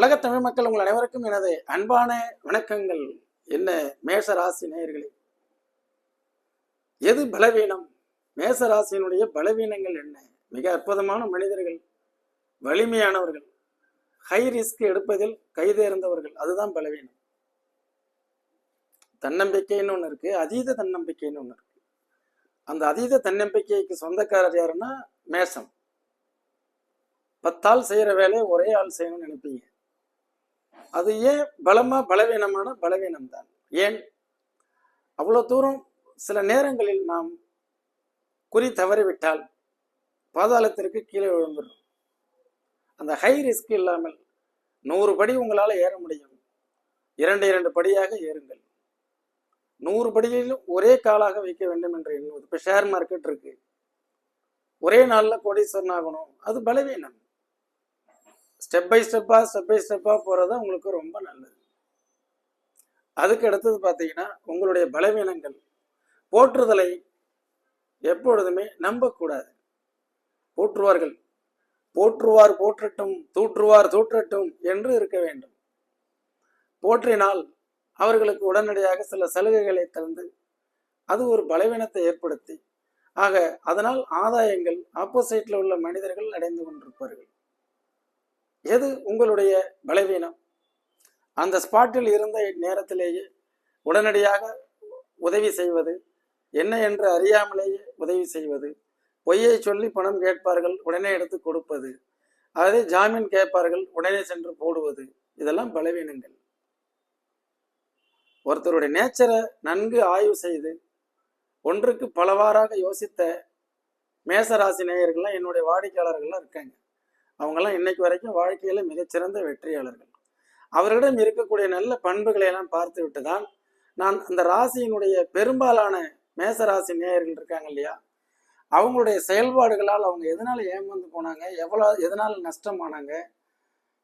உலகத் தமிழ் மக்கள் உங்கள் அனைவருக்கும் எனது அன்பான வணக்கங்கள். என்ன மேஷ ராசி நேயர்களே? எது பலவீனம்? மேச ராசியினுடைய பலவீனங்கள் என்ன? மிக அற்புதமான மனிதர்கள் வலிமையானவர்கள் ஹை ரிஸ்க் எடுப்பதில் கைதேர்ந்தவர்கள் அதுதான் பலவீனம். தன்னம்பிக்கைன்னு ஒன்று இருக்கு அதீத தன்னம்பிக்கைன்னு ஒன்று இருக்கு. அந்த அதீத தன்னம்பிக்கைக்கு சொந்தக்காரர் யாருன்னா மேஷம் பத்தாள் செய்கிற வேலையை ஒரே ஆள் செய்யணும்னு நினைப்பீங்க. அது ஏன் பலமா பலவீனமான பலவீனம் தான் ஏன்? அவ்வளோ தூரம் சில நேரங்களில் நாம் குறி தவறிவிட்டால் பாதாளத்திற்கு கீழே விழுந்துடும் அந்த ஹை ரிஸ்க் இல்லாமல் நூறு படி உங்களால் ஏற முடியும். இரண்டு இரண்டு படியாக ஏறுங்கள். நூறு படியிலும் ஒரே காலாக வைக்க வேண்டும் என்று எண்ணுவது. இப்போ ஷேர் மார்க்கெட் இருக்கு. ஒரே நாளில் கோடீஸ்வரன் ஆகணும். அது பலவீனம். ஸ்டெப் பை ஸ்டெப்பாக ஸ்டெப் பை ஸ்டெப்பாக போகிறது உங்களுக்கு ரொம்ப நல்லது. அதுக்கு அடுத்தது பார்த்தீங்கன்னா உங்களுடைய பலவீனங்கள். போற்றுதலை எப்பொழுதுமே நம்பக்கூடாது. போற்றுவார்கள். போற்றுவார் போற்றட்டும் தூற்றுவார் தூற்றட்டும் என்று இருக்க வேண்டும். போற்றினால் அவர்களுக்கு உடனடியாக சில சலுகைகளை தந்து அது ஒரு பலவீனத்தை ஏற்படுத்தி ஆக அதனால் ஆதாயங்கள் ஆப்போசைட்டில் உள்ள மனிதர்கள் அடைந்து கொண்டிருப்பார்கள். எது உங்களுடைய பலவீனம்? அந்த ஸ்பாட்டில் இருந்த நேரத்திலேயே உடனடியாக உதவி செய்வது என்ன என்று அறியாமலேயே உதவி செய்வது பொய்யை சொல்லி பணம் கேட்பார்கள் உடனே எடுத்து கொடுப்பது அதாவது ஜாமீன் கேட்பார்கள் உடனே சென்று போடுவது இதெல்லாம் பலவீனங்கள். ஒருத்தருடைய நேச்சரை நன்கு ஆய்வு செய்து ஒன்றுக்கு பலவாறாக யோசித்த மேசராசி நேயர்கள்லாம் என்னுடைய வாடிக்கையாளர்கள்லாம் இருக்காங்க. அவங்கெல்லாம் இன்னைக்கு வரைக்கும் வாழ்க்கையில மிகச்சிறந்த வெற்றியாளர்கள். அவர்களிடம் இருக்கக்கூடிய நல்ல பண்புகளை எல்லாம் பார்த்து விட்டு தான் நான் அந்த ராசியினுடைய பெரும்பாலான மேசராசி நேயர்கள் இருக்காங்க இல்லையா? அவங்களுடைய செயல்பாடுகளால் அவங்க எதனால ஏமாந்து போனாங்க? எவ்வளோ எதனால நஷ்டமானாங்க?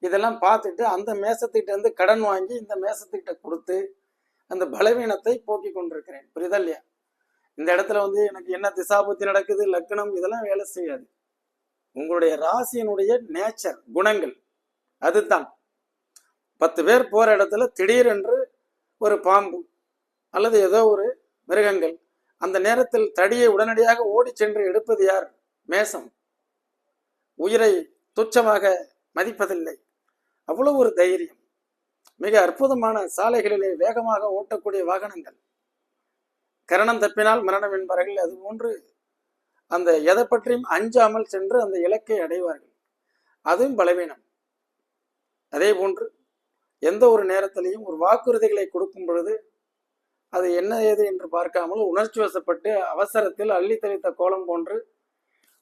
இதெல்லாம் பார்த்துட்டு அந்த மேசத்துக்கிட்ட இருந்து கடன் வாங்கி இந்த மேசத்துக்கிட்ட கொடுத்து அந்த பலவீனத்தை போக்கி கொண்டிருக்கிறேன். புரியுதா இல்லையா? இந்த இடத்துல வந்து எனக்கு என்ன திசாபுத்தி நடக்குது லக்னம் இதெல்லாம் வேலை செய்யாது. உங்களுடைய ராசியினுடைய நேச்சர் குணங்கள். அதுதான். பத்து பேர் போற இடத்துல திடீரென்று ஒரு பாம்பு அல்லது ஏதோ ஒரு மிருகங்கள் அந்த நேரத்தில் தடியை உடனடியாக ஓடி சென்று எடுப்பது யார்? மேசம். உயிரை துச்சமாக மதிப்பதில்லை. அவ்வளவு ஒரு தைரியம். மிக அற்புதமான சாலைகளிலே வேகமாக ஓட்டக்கூடிய வாகனங்கள். கரணம் தப்பினால் மரணம் என்பார்கள். அது போன்று அந்த எதை பற்றியும் அஞ்சாமல் சென்று அந்த இலக்கை அடைவார்கள். அதுவும் பலவீனம். அதே போன்று எந்த ஒரு நேரத்திலையும் ஒரு வாக்குறுதிகளை கொடுக்கும் பொழுது அது என்ன ஏது என்று பார்க்காமல் உணர்ச்சி வசப்பட்டு அவசரத்தில் அள்ளி தெளித்த கோலம் போன்று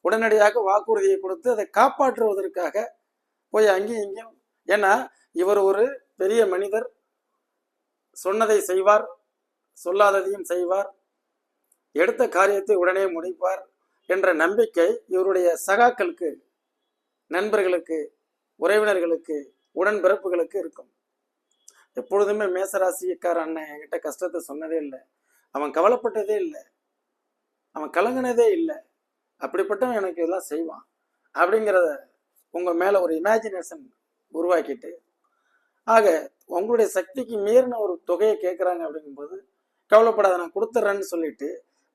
உடனடியாக வாக்குறுதியை கொடுத்து அதை காப்பாற்றுவதற்காக போய் அங்கேயும் இங்கேயும் ஏன்னா இவர் ஒரு பெரிய மனிதர். சொன்னதை செய்வார் சொல்லாததையும் செய்வார். எடுத்த காரியத்தை உடனே முடிப்பார். என்ற நம்பிக்கை இவருடைய சகாக்களுக்கு நண்பர்களுக்கு உறவினர்களுக்கு உடன்பிறப்புகளுக்கு இருக்கும். எப்பொழுதுமே மேசராசிக்கார அண்ணன் என்கிட்ட கஷ்டத்தை சொன்னதே இல்லை. அவன் கவலைப்பட்டதே இல்லை. அவன் கலங்கினதே இல்லை. அப்படிப்பட்டவன் எனக்கு இதெல்லாம் செய்வான் அப்படிங்கிறத உங்கள் மேலே ஒரு இமேஜினேஷன் உருவாக்கிட்டு ஆக உங்களுடைய சக்திக்கு மீறின ஒரு தொகையை கேட்குறாங்க அப்படிங்கும்போது கவலைப்படாத நான் கொடுத்துட்றேன்னு சொல்லிட்டு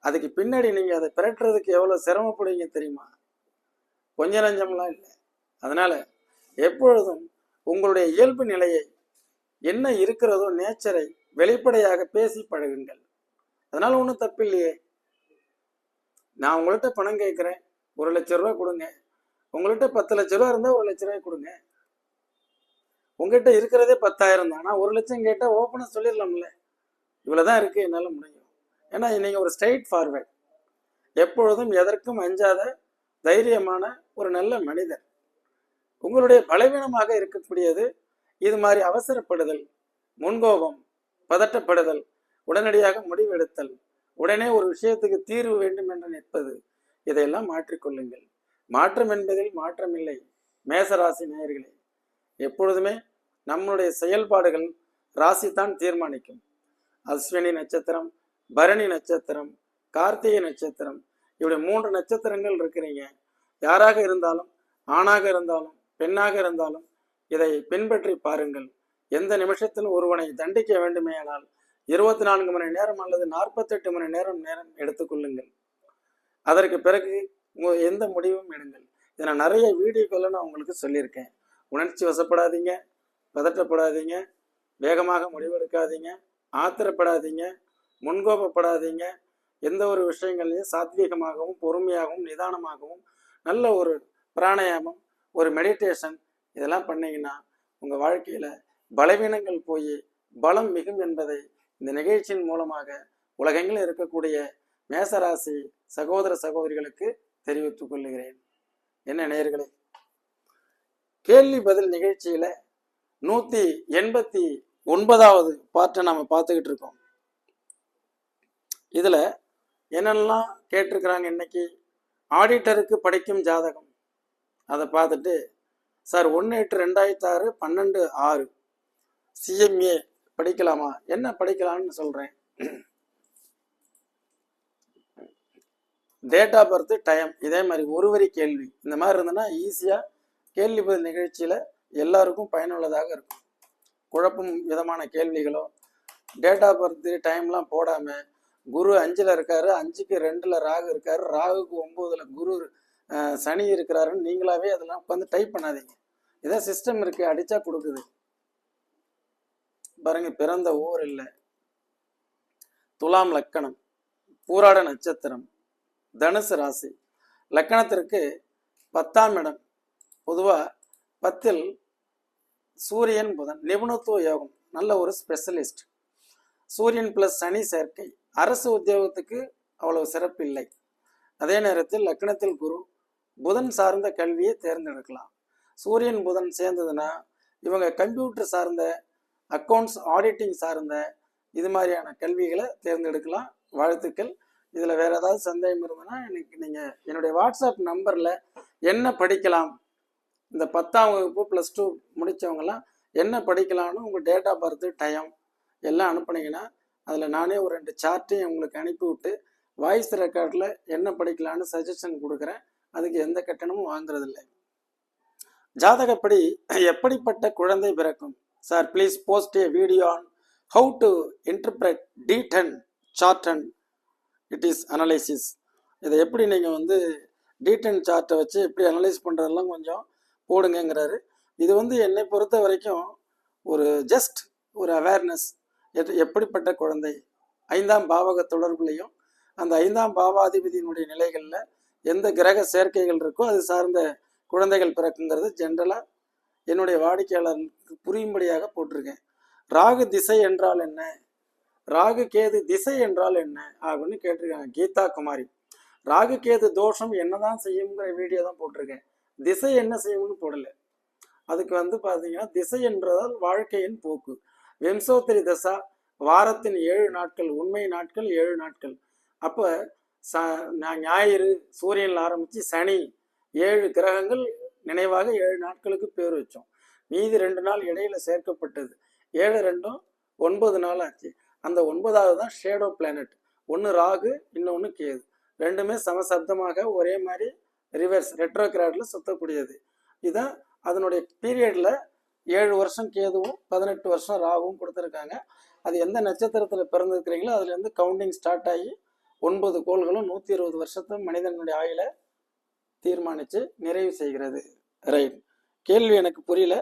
அதுக்கு பின்னாடி நீங்கள் அதை பிறட்டுறதுக்கு எவ்வளோ சிரமப்படுவீங்க தெரியுமா? கொஞ்ச நஞ்சம்லாம் இல்லை. அதனால் எப்பொழுதும் உங்களுடைய இயல்பு நிலையை என்ன இருக்கிறதோ நேச்சரை வெளிப்படையாக பேசி பழகுங்கள். அதனால் ஒன்றும் தப்பில்லையே. நான் உங்கள்கிட்ட பணம் கேட்குறேன் ஒரு லட்ச ரூபா கொடுங்க. உங்கள்கிட்ட பத்து லட்ச ரூபா இருந்தால் ஒரு லட்ச ரூபாய் கொடுங்க. உங்ககிட்ட இருக்கிறதே பத்தாயிரம் தான். ஆனால் ஒரு லட்சம் கேட்டால் ஓப்பனாக சொல்லிடலாம்ல. இவ்வளோதான் இருக்குது என்னால் முடியும். ஏன்னா நீங்கள் ஒரு ஸ்ட்ரெயிட் ஃபார்வேர்ட் எப்பொழுதும் எதற்கும் அஞ்சாத தைரியமான ஒரு நல்ல மனிதர். உங்களுடைய பலவீனமாக இருக்கக்கூடியது இது மாதிரி அவசரப்படுதல் முன்கோபம் பதட்டப்படுதல் உடனடியாக முடிவெடுத்தல் உடனே ஒரு விஷயத்துக்கு தீர்வு வேண்டும் என்று நிற்பது இதையெல்லாம் மாற்றிக்கொள்ளுங்கள். மாற்றம் என்பதில் மாற்றமில்லை. மேசராசி நேயர்களே எப்பொழுதுமே நம்மளுடைய செயல்பாடுகள் ராசி தான் தீர்மானிக்கும். அஸ்வினி நட்சத்திரம் பரணி நட்சத்திரம் கார்த்திகை நட்சத்திரம். இப்படி மூன்று நட்சத்திரங்கள் இருக்கிறீங்க. யாராக இருந்தாலும் ஆணாக இருந்தாலும் பெண்ணாக இருந்தாலும் இதை பின்பற்றி பாருங்கள். எந்த நிமிஷத்தில் ஒருவனை தண்டிக்க வேண்டுமேயானால் இருபத்தி நான்கு மணி நேரம் அல்லது நாற்பத்தெட்டு மணி நேரம் நேரம் எடுத்துக்கொள்ளுங்கள் அதற்கு பிறகு எந்த முடிவும் எடுங்கள். இதை நான் நிறைய வீடியோக்களில் நான் உங்களுக்கு சொல்லியிருக்கேன். உணர்ச்சி வசப்படாதீங்க பதட்டப்படாதீங்க வேகமாக முடிவெடுக்காதீங்க ஆத்திரப்படாதீங்க முன்கோபப்படாதீங்க. எந்த ஒரு விஷயங்கள்லையும் சாத்வீகமாகவும் பொறுமையாகவும் நிதானமாகவும் நல்ல ஒரு பிராணாயாமம் ஒரு மெடிடேஷன் இதெல்லாம் பண்ணீங்கன்னா உங்கள் வாழ்க்கையில் பலவீனங்கள் போய் பலம் மிகும் என்பதை இந்த நிகழ்ச்சியின் மூலமாக உலகெங்கிலும் இருக்கக்கூடிய மேசராசி சகோதர சகோதரிகளுக்கு தெரிவித்துக் கொள்கிறேன். என்ன நேர்களே கேள்வி பதில் நிகழ்ச்சியில் நூற்றி எண்பத்தி ஒன்பதாவது பார்ட்டை நாம் பார்த்துக்கிட்டு இருக்கோம். இதில் என்னெல்லாம் கேட்டிருக்கிறாங்க இன்னைக்கு? ஆடிட்டருக்கு படிக்கும் ஜாதகம். அதை பார்த்துட்டு சார் ஒன்று எட்டு ரெண்டாயிரத்தி ஆறு. பன்னெண்டு ஆறு சிஎம்ஏ படிக்கலாமா? என்ன படிக்கலாம்னு சொல்கிறேன் டேட் ஆஃப் பர்த் டைம் இதே மாதிரி ஒரு வரி கேள்வி. இந்த மாதிரி இருந்ததுன்னா ஈஸியாக கேள்வி பதில் நிகழ்ச்சியில் எல்லாருக்கும் பயனுள்ளதாக இருக்கும். குழப்பம் விதமான கேள்விகளோ டேட் ஆஃப் பர்த் டைம்லாம் போடாமல் குரு அஞ்சில் இருக்காரு அஞ்சுக்கு ரெண்டில் ராகு இருக்காரு. ராகுக்கு ஒம்போதில் குரு சனி இருக்கிறாருன்னு நீங்களாவே அதெல்லாம் உட்காந்து டைப் பண்ணாதீங்க. இதான் சிஸ்டம் இருக்கு அடிச்சா கொடுக்குது. பாருங்க பிறந்த ஊர் இல்லை. துலாம் லக்கணம் பூராட நட்சத்திரம் தனுசு ராசி. லக்கணத்திற்கு பத்தாம் இடம் பொதுவாக பத்தில் சூரியன் புதன் நிபுணத்துவ யோகம் நல்ல ஒரு ஸ்பெஷலிஸ்ட் சூரியன் பிளஸ் சனி சேர்க்கை. அரசு உத்தியோகத்துக்கு அவ்வளவு சிறப்பு இல்லை. அதே நேரத்தில் லக்னத்தில் குரு புதன் சார்ந்த கல்வியை தேர்ந்தெடுக்கலாம். சூரியன் புதன் சேர்ந்ததுன்னா இவங்க கம்ப்யூட்டர் சார்ந்த அக்கௌண்ட்ஸ் ஆடிட்டிங் சார்ந்த இது மாதிரியான கல்விகளை தேர்ந்தெடுக்கலாம். வாழ்த்துக்கள். இதில் வேற ஏதாவது சந்தேகம் இருந்ததுன்னா எனக்கு நீங்கள் என்னுடைய வாட்ஸ்அப் நம்பரில் என்ன படிக்கலாம் இந்த பத்தாம் வகுப்பு ப்ளஸ் டூ முடித்தவங்கலாம் என்ன படிக்கலாம்னு உங்கள் டேட் ஆஃப் பர்த் டைம் எல்லாம் அனுப்புனீங்கன்னா அதில் நானே ஒரு ரெண்டு சார்ட்டையும் உங்களுக்கு அனுப்பி விட்டு வாய்ஸ் ரெக்கார்டில் என்ன படிக்கலான்னு சஜஷன் கொடுக்குறேன். அதுக்கு எந்த கட்டணமும் வாங்குறதில்லை. ஜாதகப்படி எப்படிப்பட்ட குழந்தை பிறக்கும்? Sir please post a video on how to interpret D ten chart and it is analysis இதை எப்படி நீங்கள் வந்து டி டென் சார்ட்டை வச்சு எப்படி அனலைஸ் பண்ணுறதெல்லாம் கொஞ்சம் போடுங்கங்கிறாரு. இது வந்து என்னை பொறுத்த வரைக்கும் ஒரு ஜஸ்ட் ஒரு அவேர்னஸ் எப்படிப்பட்ட குழந்தை? ஐந்தாம் பாவக தொடர்புலையும் அந்த ஐந்தாம் பாவாதிபதியினுடைய நிலைகளில் எந்த கிரக சேர்க்கைகள் இருக்கோ அது சார்ந்த குழந்தைகள் பிறக்குங்கிறது ஜென்ரலாக என்னுடைய வாடிக்கையாளருக்கு புரியும்படியாக போட்டிருக்கேன். ராகு திசை என்றால் என்ன? ராகு கேது திசை என்றால் என்ன? அப்படின்னு கேட்டிருக்காங்க கீதா குமாரி. ராகு கேது தோஷம் என்னதான் செய்யுங்கிற வீடியோ தான் போட்டிருக்கேன். திசை என்ன செய்யும்னு போடல. அதுக்கு வந்து பார்த்தீங்கன்னா திசை என்றதால் வாழ்க்கையின் போக்கு. வெம்சோத்திரி தசா வாரத்தின் ஏழு நாட்கள் உண்மை நாட்கள் ஏழு நாட்கள். அப்போ ச ஞாயிறு சூரியனில் ஆரம்பித்து சனி ஏழு கிரகங்கள் நினைவாக ஏழு நாட்களுக்கு பேர் வச்சோம். மீதி ரெண்டு நாள் இடையில சேர்க்கப்பட்டது. ஏழு ரெண்டும் ஒன்பது நாள் ஆச்சு. அந்த ஒன்பதாவது தான் ஷேடோ பிளானட் ஒன்று ராகு இன்னொன்று கேது. ரெண்டுமே சமசப்தமாக ஒரே மாதிரி ரிவர்ஸ் ரெட்ரோகிராடில் சுத்தக்கூடியது. இதுதான் அதனுடைய பீரியடில் ஏழு வருஷம் கேதுவும் பதினெட்டு வருஷம் ராகுவும் கொடுத்துருக்காங்க. அது எந்த நட்சத்திரத்தில் பிறந்திருக்கிறீங்களோ அதுலேருந்து கவுண்டிங் ஸ்டார்ட் ஆகி ஒன்பது கோள்களும் நூற்றி இருபது வருஷத்தும் மனிதனுடைய ஆயுளை தீர்மானித்து நிறைவு செய்கிறது. ரைட் கேள்வி எனக்கு புரியல.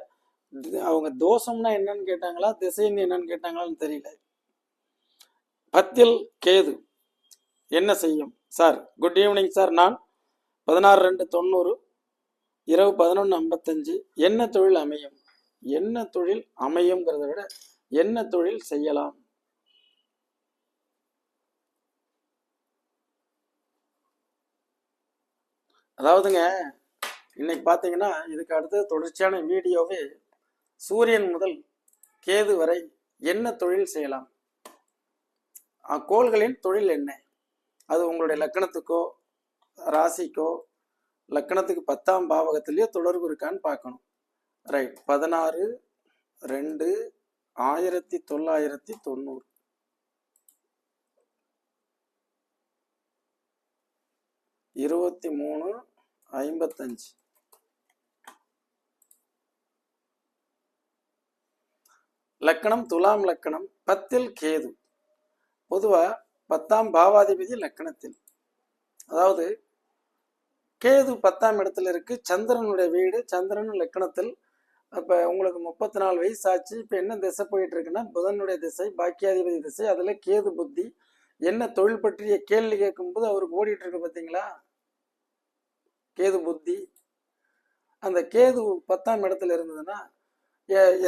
அவங்க தோஷம்னா என்னன்னு கேட்டாங்களா திசைன்னு என்னன்னு கேட்டாங்களான்னு தெரியல. பத்தில் கேது என்ன செய்யும்? சார் குட் ஈவினிங் சார் நான் பதினாறு ரெண்டு தொண்ணூறு இரவு பதினொன்று ஐம்பத்தஞ்சு என்ன தொழில் அமையும்? என்ன தொழில் அமையுங்கிறத விட என்ன தொழில் செய்யலாம்? அதாவதுங்க இன்னைக்கு பார்த்தீங்கன்னா இதுக்கு அடுத்து தொடர்ச்சியான வீடியோவே சூரியன் முதல் கேது வரை என்ன தொழில் செய்யலாம்? கோள்களின் தொழில் என்ன? அது உங்களுடைய லக்கணத்துக்கோ ராசிக்கோ லக்கணத்துக்கு பத்தாம் பாவகத்திலேயே தொடர்பு இருக்கான்னு பார்க்கணும். ரைட் பதினாறு ரெண்டு ஆயிரத்தி தொள்ளாயிரத்தி தொண்ணூறு. இருபத்தி மூணு ஐம்பத்தஞ்சு. லக்கணம் துலாம் லக்கணம் பத்தில் கேது. பொதுவாக பத்தாம் பாவாதிபதி லக்கணத்தில். அதாவது கேது பத்தாம் இடத்துல இருக்கு சந்திரனுடைய வீடு சந்திரன் லக்கணத்தில் அப்போ உங்களுக்கு முப்பத்தி நாலு வயசு ஆச்சு இப்போ என்ன திசை போயிட்டு இருக்குன்னா புதனுடைய திசை பாக்கியாதிபதி திசை அதில் கேது புத்தி. என்ன தொழில் பற்றிய கேள்வி கேட்கும்போது அவருக்கு ஓடிட்டு இருக்கு பார்த்தீங்களா கேது புத்தி. அந்த கேது பத்தாம் இடத்துல இருந்ததுன்னா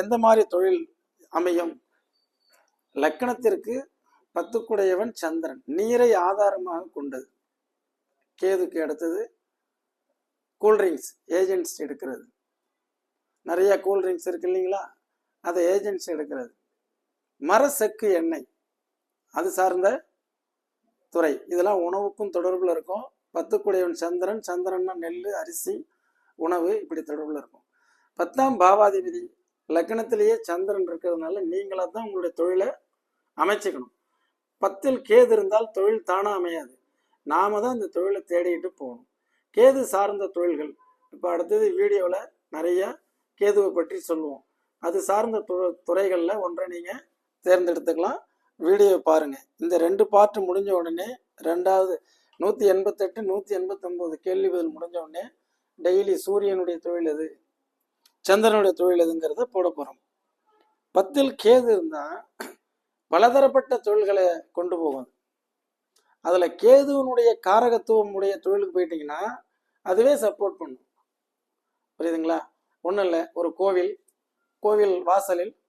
எந்த மாதிரி தொழில் அமையும்? லக்கணத்திற்கு பத்துக்குடையவன் சந்திரன். நீரை ஆதாரமாக கொண்டது. கேதுக்கு அடுத்தது கூல்ட்ரிங்க்ஸ் ஏஜென்ட்ஸ் எடுக்கிறது. நிறைய கூல்ட்ரிங்க்ஸ் இருக்கு இல்லைங்களா? அதை ஏஜென்சி எடுக்கிறது. மரசெக்கு எண்ணெய். அது சார்ந்த துறை. இதெல்லாம் உணவுக்கும் தொடர்பில் இருக்கும். பத்துக்குடையவன் சந்திரன் சந்திரன்னா நெல் அரிசி உணவு இப்படி தொடர்பில் இருக்கும். பத்தாம் பாவாதிபதி. லக்னத்திலேயே சந்திரன் இருக்கிறதுனால நீங்களாக தான் உங்களுடைய தொழிலை அமைச்சுக்கணும். பத்தில் கேது இருந்தால் தொழில் தானாக அமையாது. நாம தான் இந்த தொழிலை தேடிட்டு போகணும். கேது சார்ந்த தொழில்கள். இப்போ அடுத்தது வீடியோவில் நிறையா கேதுவை பற்றி சொல்லுவோம். அது சார்ந்த து- துறைகளில் ஒன்றை நீங்கள் தேர்ந்தெடுத்துக்கலாம். வீடியோ பாருங்கள் இந்த ரெண்டு பார்ட்டு முடிஞ்ச உடனே ரெண்டாவது நூற்றி எண்பத்தெட்டு நூற்றி எண்பத்தொம்போது கேள்வி பதில் முடிஞ்ச உடனே டெய்லி சூரியனுடைய தொழில் எது? சந்திரனுடைய தொழில் எதுங்கிறத போட போகிறோம் பத்தில் கேது இருந்தால் பலதரப்பட்ட தொழில்களை கொண்டு போகும். அதில் கேதுவனுடைய காரகத்துவம் உடைய தொழிலுக்கு போயிட்டீங்கன்னா அதுவே சப்போர்ட் பண்ணும். புரியுதுங்களா? ஒன்றும் இல்லை ஒரு கோவில் கோவில் வாசலில்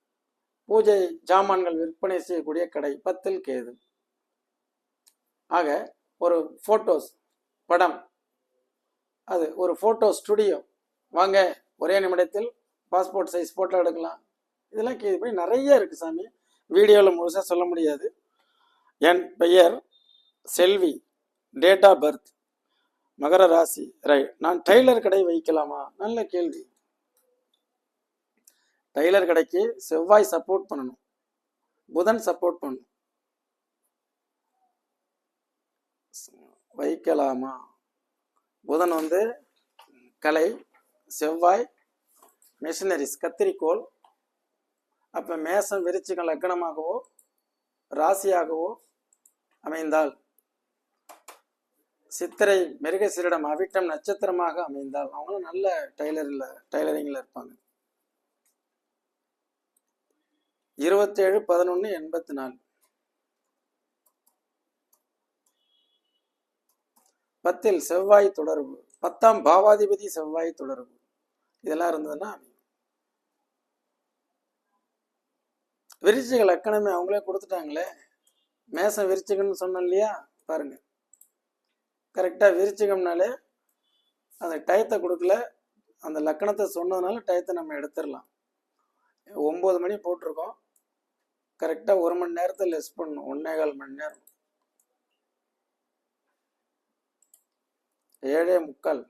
பூஜை ஜாமான்கள் விற்பனை செய்யக்கூடிய கடை பத்தில் கேது. ஆக ஒரு ஃபோட்டோஸ் படம் அது ஒரு ஃபோட்டோ ஸ்டுடியோ வாங்க ஒரே நிமிடத்தில் பாஸ்போர்ட் சைஸ் ஃபோட்டோ எடுக்கலாம். இதெல்லாம் கே- போய் நிறைய இருக்குது சாமி. வீடியோவில் முழுசாக சொல்ல முடியாது. என் பெயர் செல்வி டேட் ஆஃப் பர்த் மகர ராசி. ரைட் நான் டெய்லர் கடை வைக்கலாமா? நல்ல கேள்வி. டெய்லர் கடைக்கு செவ்வாய் சப்போர்ட் பண்ணணும். புதன் சப்போர்ட் பண்ணணும். வைக்கலாமா? புதன் வந்து கலை செவ்வாய் மிஷினரிஸ் கத்திரிக்கோள் அப்போ மேசம் விருச்சிகம் லக்னமாகவோ ராசியாகவோ அமைந்தால் சித்திரை மிருகசீரிடம் அவிட்டம் நட்சத்திரமாக அமைந்தால் அவங்களும் நல்ல டெய்லரில் டெய்லரிங்கில் இருப்பாங்க. இருபத்தேழு பதினொன்று எண்பத்தி நாலு பத்தில் செவ்வாய் தொடர்பு பத்தாம் பாவாதிபதி செவ்வாய் தொடர்பு. இதெல்லாம் இருந்ததுன்னா அமையும். விருச்சிக லக்கணமே அவங்களே கொடுத்துட்டாங்களே. மேசம் விருச்சிகம்னு சொன்னோம் இல்லையா? பாருங்க. கரெக்டாக விருச்சிகம்னாலே அந்த டயத்தை கொடுக்கல. அந்த லக்கணத்தை சொன்னதுனால டயத்தை நம்ம எடுத்துடலாம். ஒம்பது மணி போட்டிருக்கோம். கரெக்டாக ஒரு மணி நேரத்தை லெஸ் பண்ணணும். ஒன்னே கால் மணி நேரம். ஏழே முக்கால்.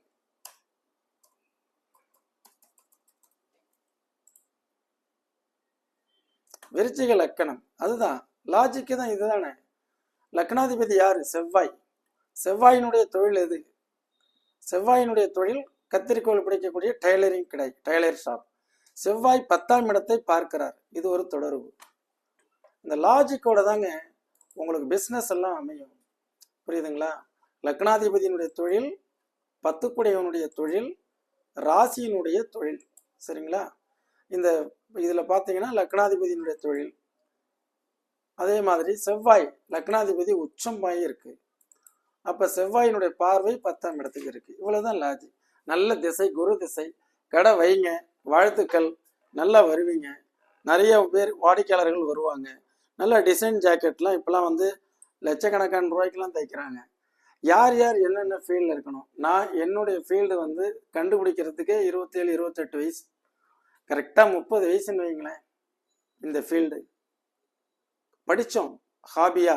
விருச்சிக லக்கணம். அதுதான். லாஜிக்கு தான் இதுதானே. லக்னாதிபதி யாரு? செவ்வாய். செவ்வாயினுடைய தொழில் எது? செவ்வாயினுடைய தொழில் கத்திரிக்கோள் பிடிக்கக்கூடிய டெய்லரிங் கிடை டெய்லர் ஷாப் செவ்வாய் பத்தாம் இடத்தை பார்க்கிறார். இது ஒரு தொடர்பு. இந்த லாஜிக்கோட தாங்க உங்களுக்கு பிஸ்னஸ் எல்லாம் அமையும். புரியுதுங்களா? லக்னாதிபதியினுடைய தொழில் பத்துக்குடையவனுடைய தொழில் ராசியினுடைய தொழில். சரிங்களா? இந்த இதில் பார்த்தீங்கன்னா லக்னாதிபதியினுடைய தொழில். அதே மாதிரி செவ்வாய் லக்னாதிபதி உச்சமாகி இருக்கு. அப்போ செவ்வாயினுடைய பார்வை பத்தாம் இடத்துக்கு இருக்கு. இவ்வளோதான் லாஜிக் நல்ல திசை குரு திசை. கடை வைங்க வாழ்த்துக்கள். நல்லா வருவீங்க. நிறைய பேர் வாடிக்கையாளர்கள் வருவாங்க. நல்ல டிசைன் ஜாக்கெட்லாம் இப்போலாம் வந்து லட்சக்கணக்கான ரூபாய்க்கெல்லாம் தைக்கிறாங்க. யார் யார் என்னென்ன ஃபீல்டில் இருக்கணும்? நான் என்னுடைய ஃபீல்டு வந்து கண்டுபிடிக்கிறதுக்கே இருபத்தேழு இருபத்தெட்டு வயசு. கரெக்டாக முப்பது வயசுன்னு வைங்களேன் இந்த ஃபீல்டு படித்தோம் ஹாபியா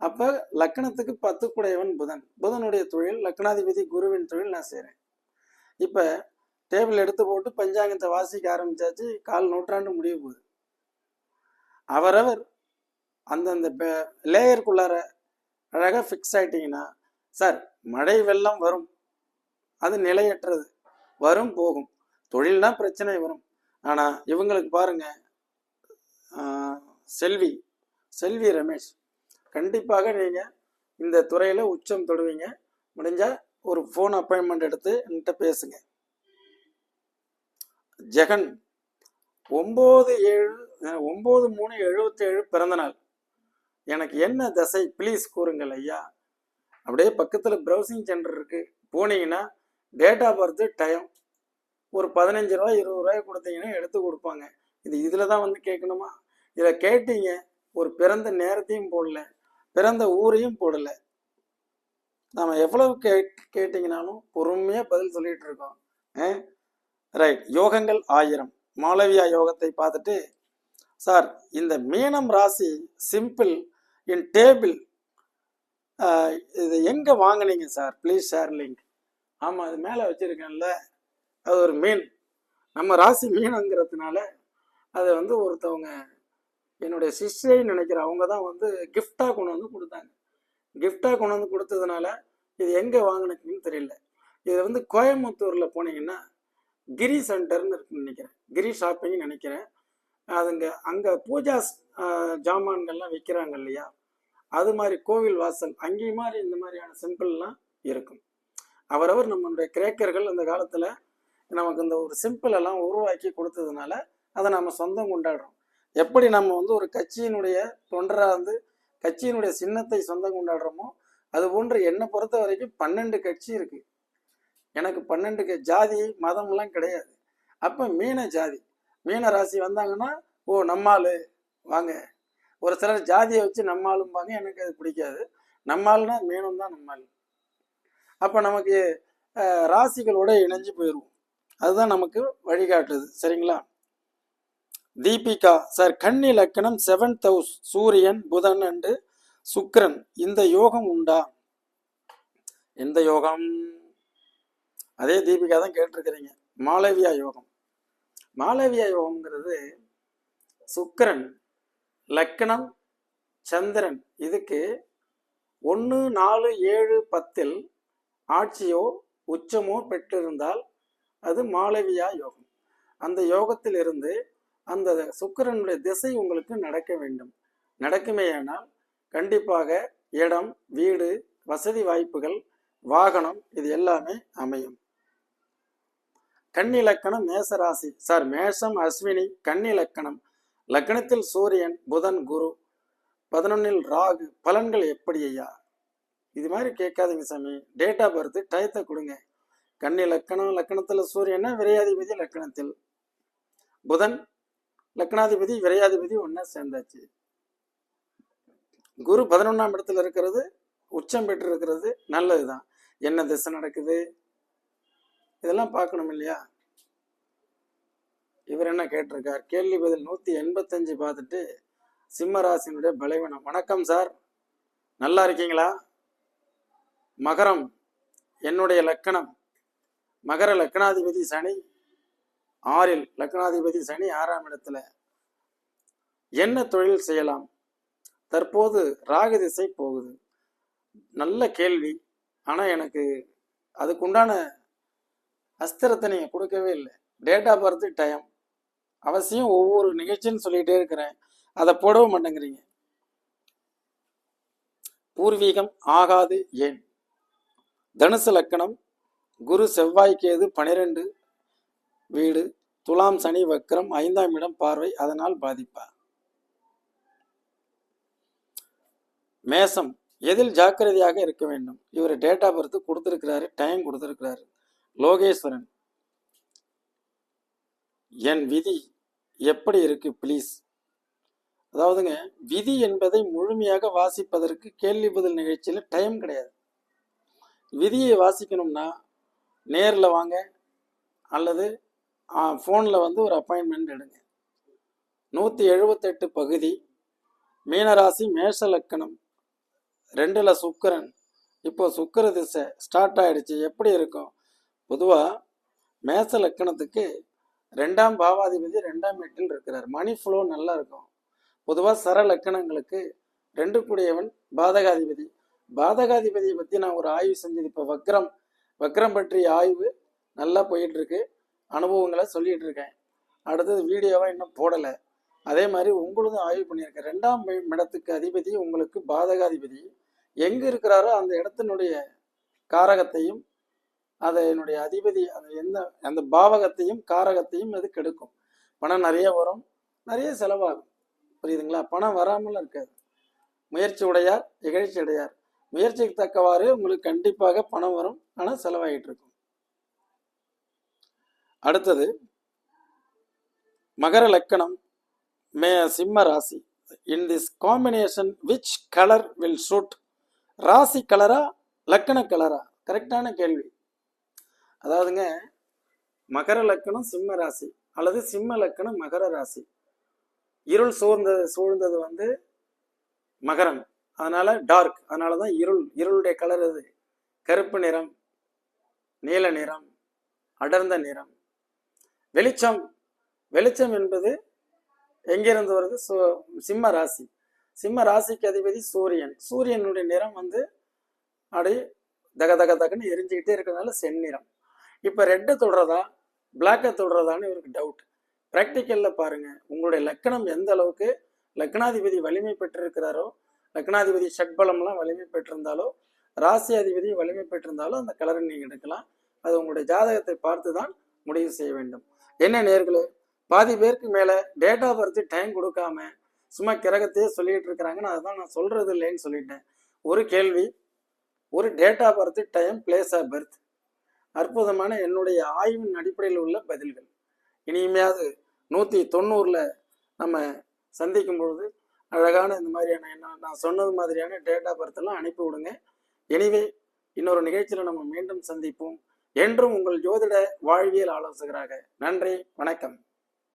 அப்போ லக்கணத்துக்கு பத்து குடையவன் புதன். புதனுடைய தொழில் லக்னாதிபதி குருவின் தொழில் நான் செய்கிறேன் இப்போ டேபிள் எடுத்து போட்டு பஞ்சாங்கத்தை வாசிக்க ஆரம்பிச்சாச்சு கால் நூற்றாண்டு முடிய போகுது. அவரவர் அந்தந்த லேயருக்குள்ளார அழகாக ஃபிக்ஸ் ஆகிட்டிங்கன்னா சார் மழை வெள்ளம் வரும். அது நிலையற்றது. வரும் போகும். தொழில்னா பிரச்சனை வரும். ஆனால் இவங்களுக்கு பாருங்க செல்வி செல்வி ரமேஷ் கண்டிப்பாக நீங்கள் இந்த துறையில் உச்சம் தொடுவீங்க. முடிஞ்சால் ஒரு ஃபோன் அப்பாயின்மெண்ட் எடுத்து என்கிட்ட பேசுங்க. ஜெகன் ஒம்பது ஏழு ஒம்பது மூணு எழுபத்தேழு பிறந்த நாள் எனக்கு என்ன தசை? ப்ளீஸ் கூறுங்கள் ஐயா. அப்படியே பக்கத்தில் ப்ரௌசிங் சென்டர் இருக்குது போனீங்கன்னா டேட் ஆஃப் பர்த்து டைம் ஒரு பதினஞ்சு ரூபா இருபது ரூபாய் கொடுத்தீங்கன்னா எடுத்து கொடுப்பாங்க. இது இதில் தான் வந்து கேட்கணுமா? இதில் கேட்டீங்க ஒரு பிறந்த நேரத்தையும் போடல பிறந்த ஊரையும் போடல. நாம் எவ்வளவு கே கேட்டிங்கனாலும் பொறுமையாக பதில் சொல்லிட்டு இருக்கோம். ரைட் யோகங்கள் ஆயிரம். மாளவியா யோகத்தை பார்த்துட்டு சார் இந்த மீனம் ராசி சிம்பிள் என் டேபிள் இது எங்கே வாங்குனீங்க சார்? ப்ளீஸ் ஷேர் லிங்க் ஆமாம் அது மேலே வச்சுருக்கேன்ல. அது ஒரு மீன். நம்ம ராசி மீனுங்கிறதுனால அதை வந்து ஒருத்தவங்க என்னுடைய சிஷ்யன்னு நினைக்கிற அவங்க தான் வந்து கிஃப்டாக கொண்டு வந்து கொடுத்தாங்க. கிஃப்டாக கொண்டு வந்து கொடுத்ததுனால இது எங்கே வாங்கினீங்கன்னு தெரியல. இது வந்து கோயம்புத்தூரில் போனீங்கன்னா கிரி சென்டர்னு இருக்குன்னு நினைக்கிறேன். கிரி ஷாப்பிங்னு நினைக்கிறேன். அதுங்க அங்கே பூஜா ஜாமான்கள்லாம் விற்கிறாங்க இல்லையா? அது மாதிரி கோவில் வாசல் அங்கேயும் மாதிரி இந்த மாதிரியான சிம்பிள்லாம் இருக்கும். அவரவர் நம்மளுடைய கிரேக்கர்கள் அந்த காலத்தில் நமக்கு இந்த ஒரு சிம்பிள் எல்லாம் உருவாக்கி கொடுத்ததுனால அதை நம்ம சொந்தம் கொண்டாடுறோம். எப்படி நம்ம வந்து ஒரு கட்சியினுடைய தொண்டராக வந்து கட்சியினுடைய சின்னத்தை சொந்தம் கொண்டாடுறோமோ அது போன்று என்னை பொறுத்த வரைக்கும் பன்னெண்டு கட்சி இருக்குது எனக்கு பன்னெண்டு ஜாதி மதம்லாம் கிடையாது. அப்போ மீன ஜாதி மீன ராசி வந்தாங்கன்னா ஓ நம்மாளு வாங்க. ஒரு சிலர் ஜாதியை வச்சு நம்மாளும்பாங்க எனக்கு அது பிடிக்காது. நம்மாள்னா மீனும் தான் நம்மாள் அப்போ நமக்கு ராசிகளோட இணைஞ்சு போயிடுவோம் அதுதான் நமக்கு வழிகாட்டுது. சரிங்களா? தீபிகா சார் கன்னி லக்கணம் செவன்த் ஹவுஸ் சூரியன் புதன் அண்டு சுக்ரன் இந்த யோகம் உண்டா? எந்த யோகம். அதே தீபிகா தான் கேட்டிருக்கிறீங்க. மாளவியா யோகம். மாளவியா யோகம்ங்கிறது சுக்கரன் லக்கணம் சந்திரன். இதுக்கு ஒன்று நாலு ஏழு பத்தில் ஆட்சியோ உச்சமோ பெற்றிருந்தால் அது மாளவியா யோகம். அந்த யோகத்திலிருந்து அந்த சுக்கரனுடைய திசை உங்களுக்கு நடக்க வேண்டும். நடக்குமேயானால் கண்டிப்பாக இடம் வீடு வசதி வாய்ப்புகள் வாகனம் இது எல்லாமே அமையும். கன்னிலக்கணம் மேசராசி. சார் மேஷம் அஸ்வினி கன்னி லக்னத்தில் லக்கணத்தில் சூரியன் புதன் குரு பதினொன்னில் ராகு பலன்கள் எப்படி ஐயா? இது மாதிரி கேட்காதீங்க சாமி. டேட் ஆஃப் பர்த் டயத்தை கொடுங்க. கன்னி லக்கணம் லக்கணத்தில் சூரியன்னா விரையாதிபதி லக்கணத்தில். புதன் லக்னாதிபதி விரையாதிபதி ஒன்றா சேர்ந்தாச்சு. குரு பதினொன்றாம் இடத்துல இருக்கிறது உச்சம் பெற்று இருக்கிறது நல்லது தான் என்ன திசை நடக்குது? இதெல்லாம் பார்க்கணும் இல்லையா? இவர் என்ன கேட்டிருக்கார்? கேள்வி பதில் நூற்றி எண்பத்தஞ்சு பார்த்துட்டு சிம்மராசினுடைய பலவீனம். வணக்கம் சார். நல்லா இருக்கீங்களா? மகரம் என்னுடைய லக்கணம். மகர லக்கணாதிபதி சனி ஆறில் லக்னாதிபதி சனி ஆறாம் இடத்துல. என்ன தொழில் செய்யலாம்? தற்போது ராகு திசை போகுது. நல்ல கேள்வி. ஆனால் எனக்கு அதுக்குண்டான அஸ்திரத்தை நீங்கள் கொடுக்கவே இல்லை. டேட் ஆஃப் பர்த் டைம் அவசியம் ஒவ்வொரு நிகழ்ச்சின்னு சொல்லிகிட்டே இருக்கிறேன். அதை போடவும் மாட்டேங்கிறீங்க. பூர்வீகம் ஆகாது ஏன்? தனுசு லக்கணம் குரு செவ்வாய் கேது பனிரெண்டு வீடு துலாம் சனி வக்ரம் ஐந்தாம் இடம் பார்வை அதனால் பாதிப்பா மேசம் எதில் ஜாக்கிரதையாக இருக்க வேண்டும்? இவர் டேட் ஆஃப் பர்த் கொடுத்துருக்கிறாரு டைம் கொடுத்துருக்கிறாரு. லோகேஸ்வரன் என் விதி எப்படி இருக்கு ப்ளீஸ் அதாவதுங்க விதி என்பதை முழுமையாக வாசிப்பதற்கு கேள்வி பதில் நிகழ்ச்சியில் டைம் கிடையாது. விதியை வாசிக்கணும்னா நேரில் வாங்க அல்லது ஃபோனில் வந்து ஒரு அப்பாயின்மெண்ட் எடுங்க. நூற்றி எழுபத்தெட்டு பகுதி மீனராசி மேஷ லக்கணம். ரெண்டில் சுக்கரன். இப்போ சுக்கிர திசை ஸ்டார்ட் ஆயிடுச்சு. எப்படி இருக்கும்? பொதுவாக மேச லக்கணத்துக்கு ரெண்டாம் பாவாதிபதி ரெண்டாம் எட்டில் இருக்கிறார். மணி ஃப்ளோ நல்லா இருக்கும். பொதுவாக சர லக்கணங்களுக்கு ரெண்டு கூடியவன் பாதகாதிபதி. பாதகாதிபதியை பற்றி நான் ஒரு ஆய்வு செஞ்சது. இப்போ வக்ரம் வக்ரம் பற்றிய ஆய்வு நல்லா போயிட்டுருக்கு. அனுபவங்களை சொல்லிகிட்டு இருக்கேன் அடுத்தது வீடியோவாக இன்னும் போடலை. அதே மாதிரி உங்களுதும் ஆய்வு பண்ணியிருக்கேன். ரெண்டாம் இடத்துக்கு அதிபதி உங்களுக்கு பாதகாதிபதி. எங்கே இருக்கிறாரோ அந்த இடத்தினுடைய காரகத்தையும் அதை என்னுடைய அதிபதி அந்த எந்த அந்த பாவகத்தையும் காரகத்தையும் அது கெடுக்கும். பணம் நிறைய வரும் நிறைய செலவாகும். புரியுதுங்களா? பணம் வராமல் இருக்காது. முயற்சி உடையார் இகழ்ச்சி அடையார். முயற்சிக்கு தக்கவாறு உங்களுக்கு கண்டிப்பாக பணம் வரும் ஆனால் செலவாகிட்டு இருக்கும். அடுத்தது மகர லக்கணம் மே சிம்ம ராசி. In this combination which colour will suit ராசி கலரா லக்கண கலரா கரெக்டான கேள்வி. அதாவதுங்க மகர லக்கணம் சிம்ம ராசி அல்லது சிம்ம லக்கணம் மகர ராசி. இருள் சூழ்ந்தது சூழ்ந்தது வந்து மகரம். அதனால டார்க் அதனால தான் இருள் இருளுடைய கலர் அது கருப்பு நிறம் நீல நிறம் அடர்ந்த நிறம். வெளிச்சம். வெளிச்சம் என்பது எங்கிருந்து வருது? சிம்ம ராசி. சிம்ம ராசிக்கு அதிபதி சூரியன். சூரியனுடைய நிறம் வந்து அப்படியே தக தக தகன்னு எரிஞ்சுக்கிட்டே இருக்கிறதுனால செந்நிறம். இப்போ ரெட்டை தொடுறதா பிளாக்கை தொடுறதான்னு இவருக்கு டவுட் ப்ராக்டிக்கலில் பாருங்கள் உங்களுடைய லக்கணம் எந்த அளவுக்கு லக்னாதிபதி வலிமை பெற்றிருக்கிறாரோ லக்னாதிபதி ஷட்பலம்லாம் வலிமை பெற்றிருந்தாலோ ராசி அதிபதி வலிமை பெற்றிருந்தாலோ அந்த கலரை நீங்கள் எடுக்கலாம். அது உங்களுடைய ஜாதகத்தை பார்த்து தான் முடிவு செய்ய வேண்டும். என்ன நேர்களே பாதி பேருக்கு மேலே டேட் ஆஃப் பர்த் டைம் கொடுக்காம சும்மா கிரகத்தையே சொல்லிட்டு இருக்கிறாங்கன்னு அதுதான் நான் சொல்றது இல்லைன்னு சொல்லிட்டேன். ஒரு கேள்வி ஒரு date of birth time place of birth அற்புதமான என்னுடைய ஆய்வின் அடிப்படையில் உள்ள பதில்கள். இனிமையாவது நூற்றி தொண்ணூறில் நம்ம சந்திக்கும் பொழுது அழகான இந்த மாதிரியான என்ன நான் சொன்னது மாதிரியான டேட் ஆஃப் பர்த்தெல்லாம் அனுப்பி விடுங்க. எனிவே இன்னொரு நிகழ்ச்சியில் நம்ம மீண்டும் சந்திப்போம். என்றும் உங்கள் ஜோதிட வாழ்வியல் ஆலோசகராக. நன்றி வணக்கம்.